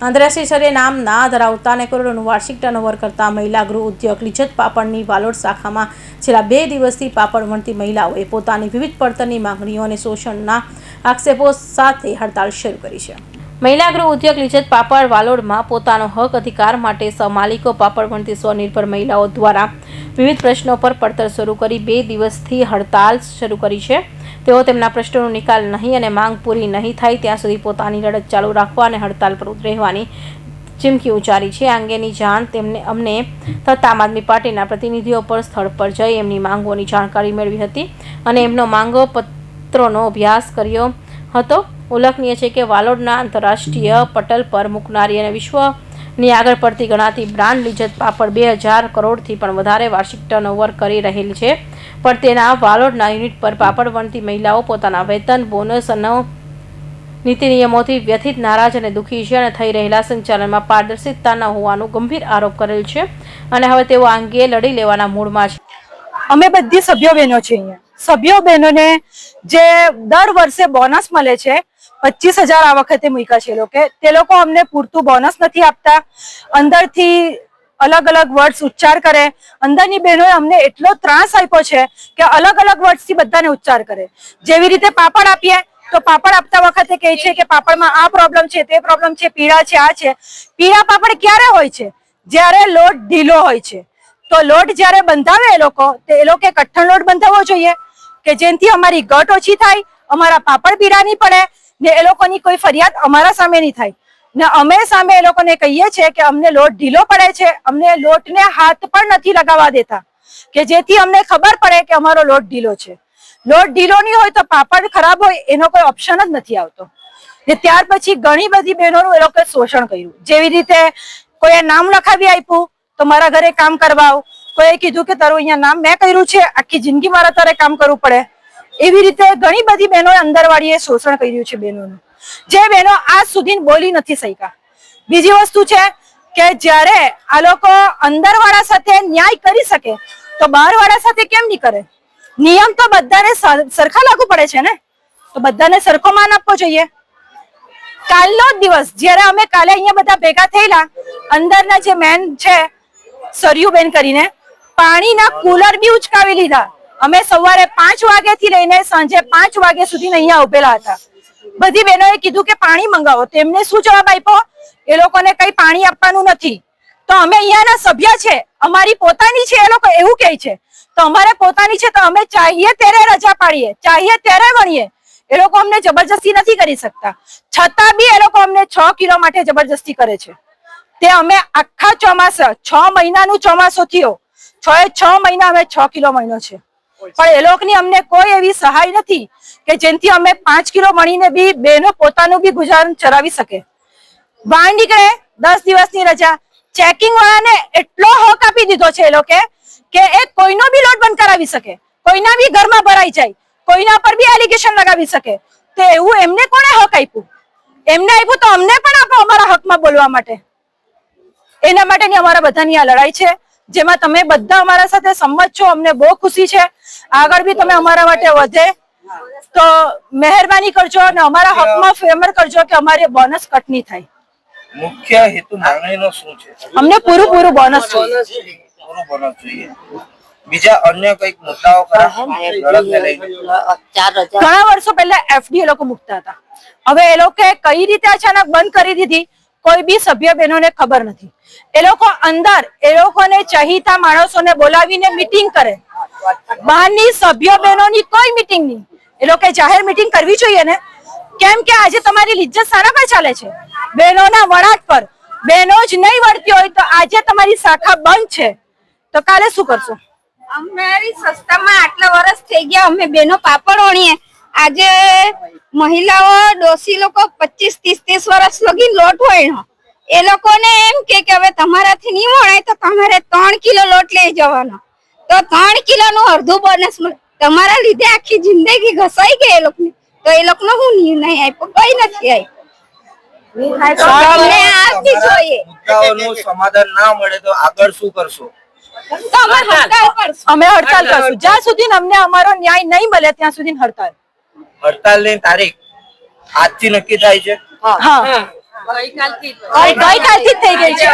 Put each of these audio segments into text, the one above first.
સ્તરે નામ ના ધરાવતા અને કરોડોનું વાર્ષિક ટર્નઓવર કરતા મહિલા ગૃહ ઉદ્યોગ લિજત પાપડની વાલોડ શાખામાં છેલ્લા બે દિવસથી પાપડ વણતી મહિલાઓએ પોતાની વિવિધ પડતરની માંગણીઓ અને શોષણના આક્ષેપો સાથે હડતાળ શરૂ કરી છે. મહિલા ગૃહ ઉદ્યોગ લિજત પાપડ વાલોડમાં પોતાનો હક અધિકાર માટે સમાલિકો પાપડ વણતી સ્વનિર્ભર મહિલાઓ દ્વારા વિવિધ પ્રશ્નો પર પડતર શરૂ કરી બે દિવસથી હડતાલ શરૂ કરી છે. તેઓ તેમના પ્રશ્નોનો નિકાલ નહીં અને માંગ પૂરી નહીં થાય ત્યાં સુધી પોતાની લડત ચાલુ રાખવા અને હડતાલ પર રહેવાની ચીમકી ઉચ્ચારી છે. આ અંગેની જાણ તેમને અમને થતાં આમ આદમી પાર્ટીના પ્રતિનિધિઓ પર સ્થળ પર જઈ એમની માંગોની જાણકારી મેળવી હતી અને એમનો માંગો પત્રોનો અભ્યાસ કર્યો હતો. ઉલ્લેખનીય છે કે વાલોડના આંતરરાષ્ટ્રીય પટલ પર મૂકનારી અને વિશ્વની આગળ પડતી ગણાતી બ્રાન્ડ લિજ્જત પાપડ બે હજાર કરોડથી પણ વધારે વાર્ષિક ટર્નઓવર કરી રહેલી છે. પણ તેના વાલોડના યુનિટ પર પાપડ વણતી મહિલાઓ પોતાના વેતન, બોનસ અને નીતિ નિયમોથી વ્યથિત નારાજ અને દુઃખી છે અને થઈ રહેલા સંચાલનમાં પારદર્શિતતા ન હોવાનો ગંભીર આરોપ કરેલ છે અને હવે તેઓ આ અંગે લડી લેવાના મૂડમાં છે. અમે બધી સભ્યો બહેનો છીએ અહીંયા. સભ્યો બહેનોને જે દર વર્ષે બોનસ મળે છે પચીસ હજાર આ વખતે મૂક્યા છે લોકો. તે લોકો અમને પૂરતું બોનસ નથી આપતા. અંદરથી અલગ અલગ વર્ડ્સ ઉચ્ચાર કરે. અંદરની બહેનોએ અમને એટલો ત્રાસ આપ્યો છે કે અલગ અલગ વર્ડ્સથી બધાને ઉચ્ચાર કરે. જેવી રીતે પાપડ આપીએ, તો પાપડ આપતા વખતે કહે છે કે પાપડમાં આ પ્રોબ્લેમ છે, તે પ્રોબ્લેમ છે, પીળા છે, આ છે. પીળા પાપડ ક્યારે હોય છે? જ્યારે લોટ ઢીલો હોય છે. તો લોટ જ્યારે બંધાવે એ લોકો, તો એ લોકો કઠણ લોટ બંધાવવો જોઈએ કે જેનાથી અમારી ઘટ ઓછી થાય, અમારા પાપડ પીળા નહીં પડે ને એ લોકોની કોઈ ફરિયાદ અમારા સામે નહીં થાય. ને અમે સામે એ લોકોને કહીએ છીએ કે અમને લોટ ઢીલો પડે છે, અમને લોટને હાથ પણ નથી લગાવવા દેતા. કે જેથી અમને ખબર પડે કે અમારો લોટ ઢીલો છે. લોટ ઢીલો નહીં હોય તો પાપડ ખરાબ હોય, એનો કોઈ ઓપ્શન જ નથી આવતો. ને ત્યાર પછી ઘણી બધી બહેનોનું એ લોકોએ શોષણ કર્યું. જેવી રીતે કોઈએ નામ લખાવી આપ્યું, તો મારા ઘરે કામ કરવા આવ કોઈએ કીધું કે તારું અહીંયા નામ મેં કર્યું છે, આખી જિંદગી મારા તારે કામ કરવું પડે. એવી રીતે ઘણી બધી બહેનો અંદરવાળીએ શોષણ કર્યું છે બહેનોનું. જે બહેનો આજ સુધી બોલી નથી શક્યા. બીજી વસ્તુ છે કે જ્યારે આ લોકો અંદરવાળા સાથે ન્યાય કરી શકે, તો બહારવાળા સાથે કેમ નહીં કરે? નિયમ તો બધાને સરખા લાગુ પડે છે ને? તો બધાને સરખો માન આપવો જોઈએ. કાલનો દિવસ, જ્યારે અમે કાલે અહીંયા બધા ભેગા થયેલા, અંદરના જે મેન છે, સરયુબેન કરીને, પાણીના કુલર બી ઉચકાવી લીધા. અમે સવારે પાંચ વાગ્યાથી લઈને સાંજે પાંચ વાગ્યા સુધી અહીંયા ઉભેલા હતા. બધી બહેનોએ કીધું કે પાણી મંગાવો. તેમને શું જવાબ આપ્યો? એ લોકોને કઈ પાણી આપવાનું નથી. તો અમે અહીંયાના સભ્ય છે. અમારી પોતાની છે, એ લોકો એવું કહે છે. તો અમારે પોતાની છે, તો અમે ચાહીએ ત્યારે રજા પાડીએ. ચાહીએ ત્યારે વણીએ એ લોકો અમને જબરજસ્તી નથી કરી શકતા. છતાં બી એ લોકો અમને છ કિલો માટે જબરજસ્તી કરે છે. તે અમે આખા ચોમાસા, છ મહિનાનું ચોમાસું થયો. છ એ છ મહિના અમે છ કિલો મહિનો છે. પણ એ લોકોની અમને કોઈ એવી સહાય નથી કે જેથી અમે પાંચ કિલો મળીને બી બેનો પોતાનું બી ગુજરાન ચલાવી શકે. બહાર નીકળે દસ દિવસની રજા. ચેકિંગ વાળાને એટલો હક આપી દીધો છે એ લોકો કે એ કોઈનો બી લોટ બંધ કરાવી શકે. કોઈના બી ઘરમાં ભરાઈ જાય. કોઈના પર બી એલિગેશન લગાવી શકે. તો એવું એમને કોણે હક આપ્યું? એમને આપ્યું તો અમને પણ આપો અમારા હકમાં બોલવા માટે. એના માટેની અમારા બધાની આ લડાઈ છે. જેમાં તમે બધા અમારા સાથે સંમત છો અમને બહુ ખુશી છે. આગળ બી તમે અમારા માટે વધે. તો મહેરબાની કરજો અને અમારા હકમાં ફેમર કરજો કે અમારે બોનસ કટ નહીં થાય. મુખ્ય હેતુ માંગણીનો શું છે? અમને પૂરું પૂરું બોનસ જોઈએ. પૂરું બોનસ જોઈએ. બીજા અન્ય કંઈક મુદ્દાઓ ઘણા વર્ષો પહેલા એફડી એ લોકો મૂકતા હતા. હવે એ લોકો કઈ રીતે અચાનક બંધ કરી દીધી? કોઈ બી સભ્ય બહેનોને ખબર નથી. એ લોકો અંદર, એ લોકોને ચહિતા માણસોને બોલાવીને મીટિંગ કરે. બહારની સભ્ય બહેનોની કોઈ મીટિંગ નહીં. એ લોકો જાહેર મીટિંગ કરવી જોઈએ ને. કેમ કે આજે તમારી લિજ્જત સારા પર ચાલે છે? બહેનોના વળાટ પર. બહેનો જ નહીં વળતી હોય તો આજે તમારી શાખા બંધ છે. તો કાલે શું કરશો? અમારી સંસ્થામાં આટલા વર્ષ થઈ ગયા, અમે બેનો પાપડ વણીએ આજે મહિલાઓ ડોસી લોકો પચીસ ત્રીસ ત્રીસ વર્ષ લગી લોટ વણ્યો એ લોકોને એમ કે કે હવે તમારાથી નહીં વણાય તો તમારે ત્રણ કિલો લોટ લઈ જવાનો. તો ત્રણ કિલો નું અડધું બોનસ મળે. તમારા લીધે આખી જિંદગી ઘસાઈ ગઈ એ લોકોની. તો એ લોકોનો હું નિર્ણય આપ્યો? કઈ નથી આપ્યો. સમાધાન ના મળે તો આગળ શું કરશો? અમે હડતાલ કરશું અમે હડતાલ કરશું. જ્યાં સુધી અમને અમારો ન્યાય નહીં મળે ત્યાં સુધી હડતાલ. હડતાલની તારીખ આજથી નક્કી થાય છે? ગઈકાલથી થઈ ગઈ છે.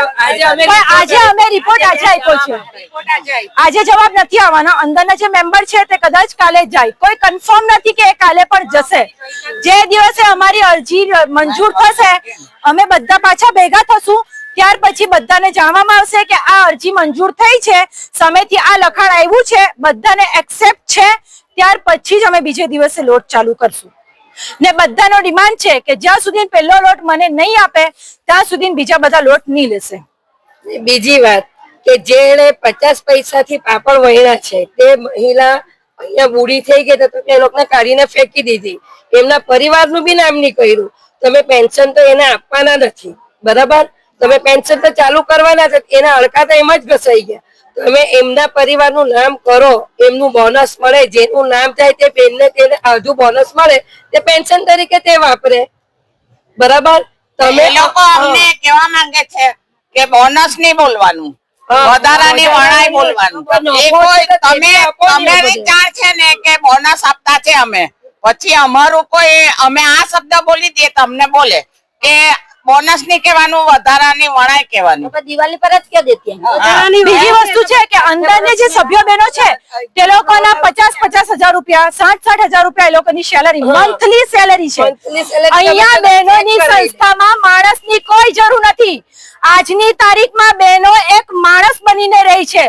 આજે અમે રિપોર્ટ આજે આપ્યો છે. આજે જવાબ નથી આવવાનો. અંદરના જે મેમ્બર છે તે કદાચ કાલે જાય. કોઈ કન્ફર્મ નથી કે એ કાલે પણ જશે. જે દિવસે અમારી અરજી મંજૂર થશે અમે બધા પાછા ભેગા થશું. ત્યાર પછી બધાને જાણવામાં આવશે કે આ અરજી મંજૂર થઈ છે. સમયથી આ લખાણ આવ્યું છે. બધાને એક્સેપ્ટ છે. ત્યાર પછી જ અમે બીજે દિવસે લોટ ચાલુ કરશું. ને બધાનો ડિમાન્ડ છે કે જ્યાં સુધી પહેલો લોટ મને નહીં આપે, ત્યાં સુધી બીજા બધા લોટ નહીં લેશે. બીજી વાત, કે જેણે પચાસ પૈસાથી પાપડ વહેણા છે, તે મહિલા અહીંયા બુડી થઈ ગઈ તો તમે લોકોને કાઢીને ફેંકી દીધી. એમના પરિવારનું બી નામ નહીં કર્યું. તમે પેન્શન તો એને આપવાના નથી. બરાબર? તમે પેન્શન તો ચાલુ કરવાના છે, એના અડકા તો એમ જ ઘસાઈ ગયા. તમે એમના પરિવારનું નામ કરો એમનું બોનસ મળે જેનું નામ થાય તે બેનને તેને અડધું બોનસ મળે તે પેન્શન તરીકે તે વાપરે. બરાબર? તમે લોકો અમને કેવા માંગે છે કે બોનસ નહીં બોલવાનું. વધારાની વણાઈ બોલવાનું. એ કોઈ તમે વિચાર છે ને કે બોનસ આપતા છે અમે. પછી અમારું કોઈ અમે આ શબ્દ બોલી દઈએ તમને બોલે કે બોનસ નહીં કહેવાનું વધારાની વણાઈ કહેવાનું. દિવાળી પર જ ક્યાં દેતી બીજી વસ્તુ છે કે અંદરની જે સભ્યો બહેનો છે તે લોકોના પચાસ પચાસ હજાર રૂપિયા સાઠ સાઠ હજાર રૂપિયા એ લોકોની સેલરી મંથલી સેલરી છે. અહીંયા બહેનોની સંસ્થામાં માણસની કોઈ જરૂર નથી. આજની તારીખમાં બહેનો એક માણસ બનીને રહી છે.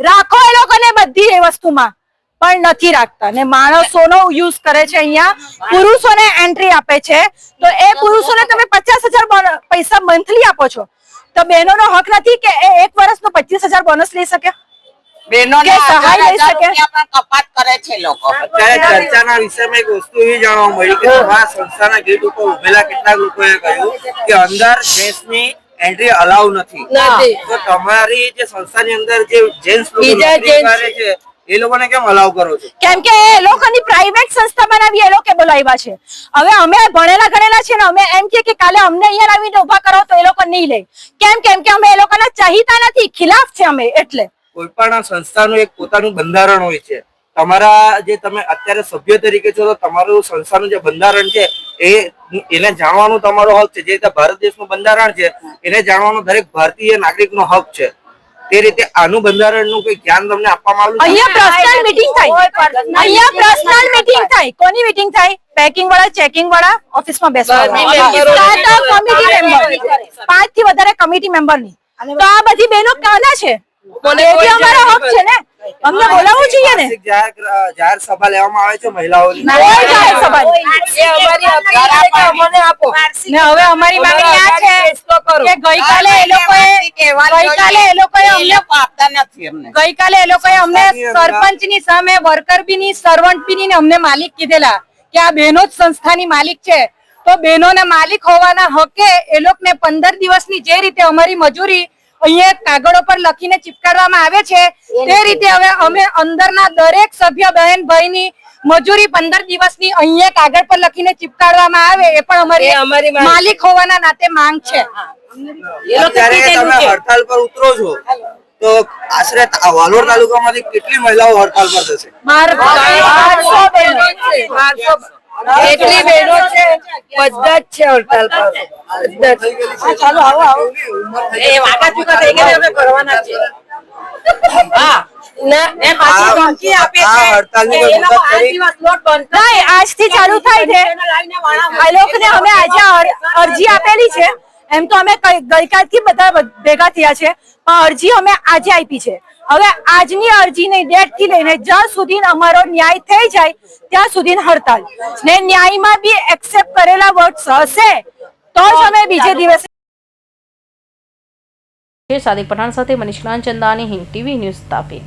રાખો એ લોકોને બધી એ વસ્તુમાં. પણ નથી રાખતા. ને માણસોનો યુઝ કરે છે અહીંયા. પુરુષોને એન્ટ્રી આપે છે. તો એ પુરુષોને તમે પચાસ હજાર પૈસા મંથલી આપો છો. તો બહેનોનો હક નથી કે એ એક વર્ષનો પચીસ હજાર બોનસ લઈ શકે? બહેનોને કે સહાય હજાર લઈ હજાર શકે? રૂપિયા પણ કપાત કરે છે લોકો. ચર્ચાના વિષયમાં એક વસ્તુ એવી જાણવા મળી કે સંસ્થાના ગેટ ઉપર ઉભેલા કેટલાક લોકોએ કહ્યું કે અંદર એન્ટ્રી અલાઉ નથી. નથી. તો તમારી જે સંસ્થાની અંદર જે જેન્ટ્સ લોકો કરે છે એ લોકોને કેમ અલાઉ કરો છો? કેમ કે એ લોકોની પ્રાઇવેટ સંસ્થા બનાવી એ લોકો બોલાવ્યા છે. હવે અમે ભણેલા ગણેલા છે ને અમે એમ કે કે કાલે અમને અહીંયા લાવીને ઊભા કરો તો એ લોકો નહીં લે. કેમ કેમ કે અમે એ લોકોના ચાહીતા નથી ખિલાફ છે અમે એટલે. કોઈ પણ સંસ્થાનું એક પોતાનું બંધારણ હોય છે. તમારા જે તમે અત્યારે સભ્ય તરીકે છો તો તમારું સંસ્થાનું જે બંધારણ છે એ એને જાણવાનું તમારો હક છે. જે રીતે ભારત દેશનું બંધારણ છે એને જાણવાનો દરેક ભારતીય નાગરિકનો હક છે. તે રીતે આનું બંધારણનું કોઈ ધ્યાન તમને આપવામાં આવ્યું છે? અહીંયા પર્સનલ મીટિંગ થાય. અહીંયા પર્સનલ મીટિંગ થાય. કોની મીટિંગ થાય? પેકિંગ વાળા ચેકિંગ વાળા ઓફિસમાં બેસવા કમિટી મેમ્બર પાંચથી વધારે કમિટી મેમ્બરની. તો આ બધી બહેનો કાના છે? એ બી અમારો હક છે ને? અમને બોલાવવું જોઈએ ને? જાહેર જાહેર સભા લેવામાં આવે છે મહિલાઓની. કોઈ જાહેર સભા અમને આપો. ને હવે અમારી માંગણી આ છે કે ગઈકાલે એ લોકોએ ગઈકાલે એ લોકોએ અમને લોકો આપતા નથી અમને. ગઈકાલે એ લોકોએ અમને સરપંચની સામે વર્કર બી ની સર્વન્ટ બી ની ને અમને માલિક કીધેલા કે આ બહેનો જ સંસ્થાની માલિક છે. તો બહેનોના માલિક હોવાના હકે એ લોકોને પંદર દિવસની જે રીતે અમારી મજૂરી અહીંયા કાગળો પર લખીને ચિપકારવામાં આવે છે. તે રીતે હવે અમે અંદરના દરેક સભ્ય બહેન ભાઈની મજૂરી પંદર દિવસની અહીંયા કાગળ પર લખીને ચિપકારવામાં આવે એ પણ અમારી અમારી માલિક હોવાના નાતે માંગ છે. હડતાલ પર ઉતરો છો તો આશરે વાલોર તાલુકામાંથી કેટલી મહિલાઓ હડતાલ પર જશે? બાર- બહેનો. એટલી બહેનો છે બધા જ છે હડતાલ પર. બધા જ. ના આ આ હડતાલની કોઈ મુદત ખરી? નહીં આજથી ચાલુ થાય છે. આ લોકોને અમે આજે અરજી આપેલી છે. એમ તો અમે ગઈકાલથી બધા ભેગા થયા છે. પણ અરજી અમે આજે આપી છે. હવે આજની અરજીની ડેટથી લઈને જ્યાં સુધી અમારો ન્યાય થઈ જાય ત્યાં સુધી હડતાલ. ને ન્યાયમાં બી એક્સેપ્ટ કરેલા વર્ડ્સ હશે તો જ અમે બીજે દિવસે સાદિક પઠાણ સાથે મનીષ ચંદાની ટીવી ન્યૂઝ તાપી.